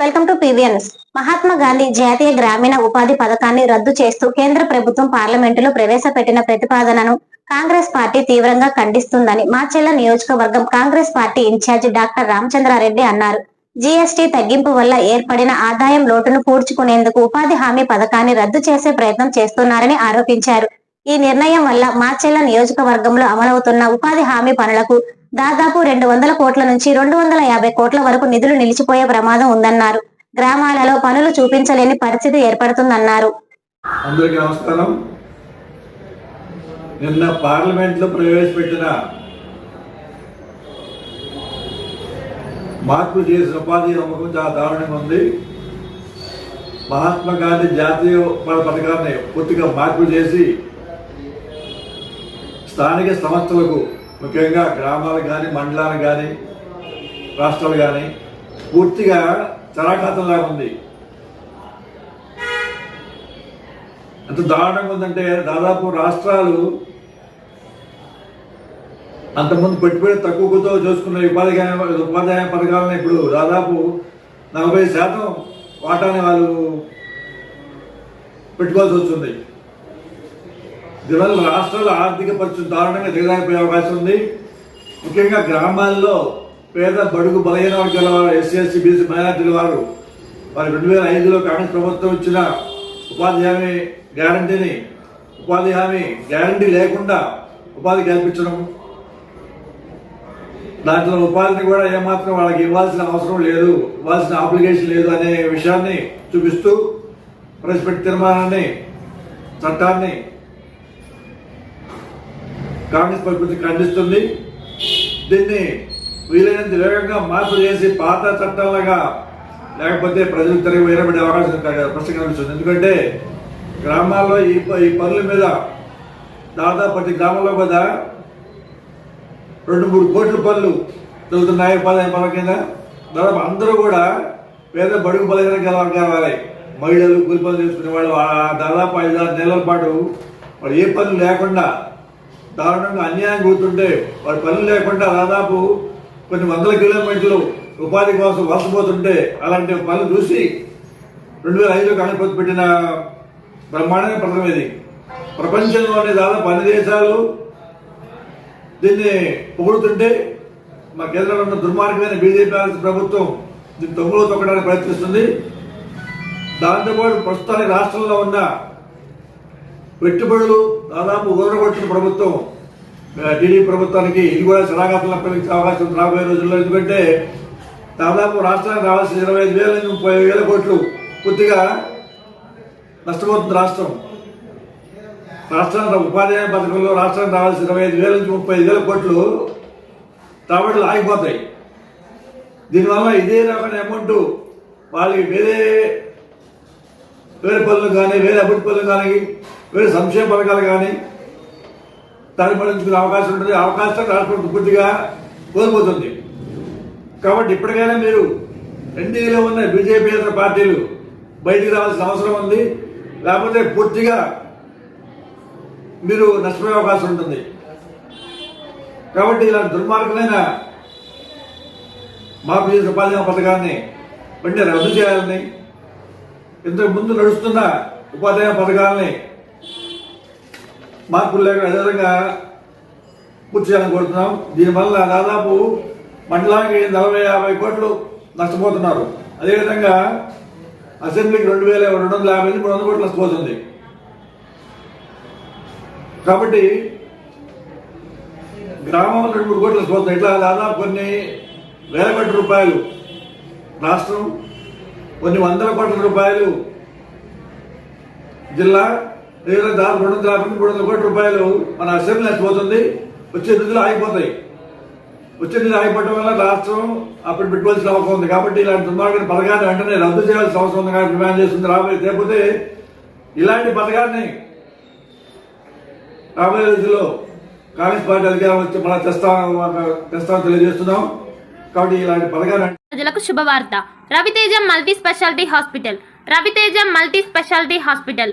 Welcome to PVNS Mahatma Gandhi జాతీయ గ్రామీణ ఉపాధి పథకాన్ని రద్దు చేస్తూ కేంద్ర ప్రభుత్వం పార్లమెంటులో ప్రవేశపెట్టిన ప్రతిపాదనను కాంగ్రెస్ పార్టీ తీవ్రంగా ఖండిస్తుందని మాచెల్ల నియోజకవర్గం Congress party incharge doctor Ramachandra Reddy అన్నారు. జీఎస్టీ తగ్గింపు వల్ల ఏర్పడిన ఆదాయం లోటును పూడ్చుకునేందుకు ఉపాధి హామీ పథకాన్ని రద్దు చేసే ప్రయత్నం చేస్తున్నారని ఆరోపించారు. ఈ నిర్ణయం వల్ల మాచెల్ల నియోజకవర్గంలో అమలవుతున్న ఉపాధి హామీ పనులకు దాదాపు రెండు వందల కోట్ల నుంచి రెండు వందల యాభై కోట్ల వరకు నిధులు నిలిచిపోయే ప్రమాదం ఉందన్నారు. గ్రామాలలో పనులు చూపించలేని పరిస్థితి ఏర్పడుతుందన్నారు. అందరికీ నమస్కారం. నిన్న పార్లమెంట్లో ప్రవేశపెట్టిన మార్పులు చేసిన ఉపాధి నమ్మకం చాలా దారుణంగా ఉంది. మహాత్మా గాంధీ జాతీయ ఉపాధి పథకాన్ని పూర్తిగా మార్పులు చేసి స్థానిక సంస్థలకు ముఖ్యంగా గ్రామాలకు కానీ మండలాలకు కానీ రాష్ట్రాలు కానీ పూర్తిగా చరాఖాతంలాగా ఉంది. ఎంత దారుణంగా ఉందంటే దాదాపు రాష్ట్రాలు అంతకుముందు పెట్టుబడి తక్కువతో చూసుకున్న ఉపాధి ఉపాధ్యాయ పథకాలను ఇప్పుడు దాదాపు నలభై శాతం వాటాని వాళ్ళు పెట్టుకోవాల్సి వస్తుంది. దీనివల్ల రాష్ట్రాల ఆర్థిక పరిస్థితి దారుణంగా దిగజారిపోయే అవకాశం ఉంది. ముఖ్యంగా గ్రామాల్లో పేద బడుగు బలహీన వర్గాల వారు ఎస్సీ ఎస్సీ బీసీ మైనార్టీల వారు వారి రెండు వేల ఐదులో కాంగ్రెస్ ప్రభుత్వం ఇచ్చిన ఉపాధి హామీ గ్యారంటీని ఉపాధి హామీ గ్యారంటీ లేకుండా ఉపాధి కల్పించడం. దాంట్లో ఉపాధిని కూడా ఏమాత్రం వాళ్ళకి ఇవ్వాల్సిన అవసరం లేదు ఇవ్వాల్సిన అప్లికేషన్ లేదు అనే విషయాన్ని చూపిస్తూ ప్రవేశపెట్టి తీర్మానాన్ని చట్టాన్ని కాంగ్రెస్ ప్రభుత్వం ఖండిస్తుంది. దీన్ని వీలైనంత వేగంగా మార్పు చేసి పాత చట్టాలుగా లేకపోతే ప్రజలు తిరిగి వేరబడే అవకాశం క- ప్రశ్న కనిపిస్తుంది. ఎందుకంటే గ్రామాల్లో ఈ ప- ఈ పనుల మీద దాదాపు ప్రతి గ్రామంలో కూడా రెండు మూడు కోట్ల పనులు జరుగుతున్నాయి. పదహైదు పనుల కింద దాదాపు అందరూ కూడా పేద బడుగు బలహీన కావాలి. మహిళలు కూలి పనులు చేసుకునే వాళ్ళు ఆ దాదాపు ఐదు ఆరు నెలల పాటు వాళ్ళు ఏ పనులు లేకుండా దారుణంగా అన్యాయం కూర్చుంటే వారి పనులు లేకుండా దాదాపు కొన్ని వందల కిలోమీటర్లు ఉపాధి కోసం వలసపోతుంటే అలాంటి పనులు చూసి రెండు వేల ఐదులో కాంగ్రెస్ పెట్టిన బ్రహ్మాండమైన పథకం ఇది. ప్రపంచంలోని దాదాపు అన్ని దేశాలు దీన్ని పొగుడుతుంటే మా కేంద్రంలో ఉన్న దుర్మార్గమైన బీజేపీ ప్రభుత్వం దీన్ని తొమ్మిదిలో తొక్కడానికి ప్రయత్నిస్తుంది. దాంతోపాటు ప్రస్తుతానికి రాష్ట్రంలో ఉన్న పెట్టుబడులు దాదాపు ఊరగొట్టిన ప్రభుత్వం టీడీపీ ప్రభుత్వానికి ఇది కూడా శరాఘాతంలో అప్పగించే అవకాశం రాబోయే రోజుల్లో. ఎందుకంటే దాదాపు రాష్ట్రానికి రావాల్సిన ఇరవై ఐదు వేల నుంచి ముప్పై వేల కోట్లు పూర్తిగా నష్టపోతుంది రాష్ట్రం. రాష్ట్రానికి ఉపాధి హామీ పథకంలో రాష్ట్రానికి రావాల్సిన ఇరవై ఐదు వేల నుంచి ముప్పై ఐదు వేల కోట్లు రాబడులు ఆగిపోతాయి. దీనివల్ల ఇదే రకమైన అమౌంట్ వాళ్ళకి వేరే వేరే పనులు కానీ వేరే అభివృద్ధి పనులు కానీ వేరే సంక్షేమ పథకాలు కానీ దాని పడించుకునే అవకాశం ఉంటుంది. అవకాశం రాష్ట్రం పూర్తిగా కోల్పోతుంది. కాబట్టి ఇప్పటికైనా మీరు ఎన్డీఏలో ఉన్న బీజేపీ ఇతర పార్టీలు బయటికి రావాల్సిన అవసరం ఉంది. లేకపోతే పూర్తిగా మీరు నష్టపోయే అవకాశం ఉంటుంది. కాబట్టి ఇలాంటి దుర్మార్గమైన మాఫీ చేసిన ఉపాధి పథకాన్ని వెంటనే రద్దు చేయాలని ఇంతకు ముందు నడుస్తున్న ఉపాధ్యాయ పథకాలని మార్పులు లేక అదేవిధంగా పూర్తి చేయాలని కోరుతున్నాం. దీనివల్ల దాదాపు మండలానికి నలభై యాభై కోట్లు నష్టపోతున్నారు. అదేవిధంగా అసెంబ్లీకి రెండు వేల రెండు వందల యాభై నుంచి మూడు వందల కోట్లు నష్టపోతుంది. కాబట్టి గ్రామంలో రెండు మూడు కోట్లు నష్టపోతుంది ఇట్లా దాదాపు కొన్ని వేల కోట్ల రూపాయలు రాష్ట్రం కొన్ని వందల కోట్ల రూపాయలు జిల్లా దగ్గర దాదాపు రెండు వందల యాభై మూడు వందల కోట్ల రూపాయలు మన అసెంబ్లీ అయిపోతుంది వచ్చే నిధులు ఆగిపోతాయి. వచ్చే నిధులు ఆగిపోవడం వల్ల రాష్ట్రం అప్పుడు పెట్టుకోవాల్సిన అవసరం ఉంది. కాబట్టి ఇలాంటి దుర్మార్గం పథకాన్ని వెంటనే రద్దు చేయాల్సిన అవసరం ఉంది కానీ డిమాండ్ చేస్తుంది రాబోయే లేకపోతే ఇలాంటి పథకాన్ని రాబోయే రోజుల్లో కాంగ్రెస్ పార్టీ అధికారం వచ్చి మళ్ళీ తెస్తా తెస్తామని తెలియజేస్తున్నాం. కాబట్టి ఇలాంటి పథకాన్ని ప్రజలకు శుభవార్త. Raviteja multi speciality hospital. Raviteja multi speciality hospital.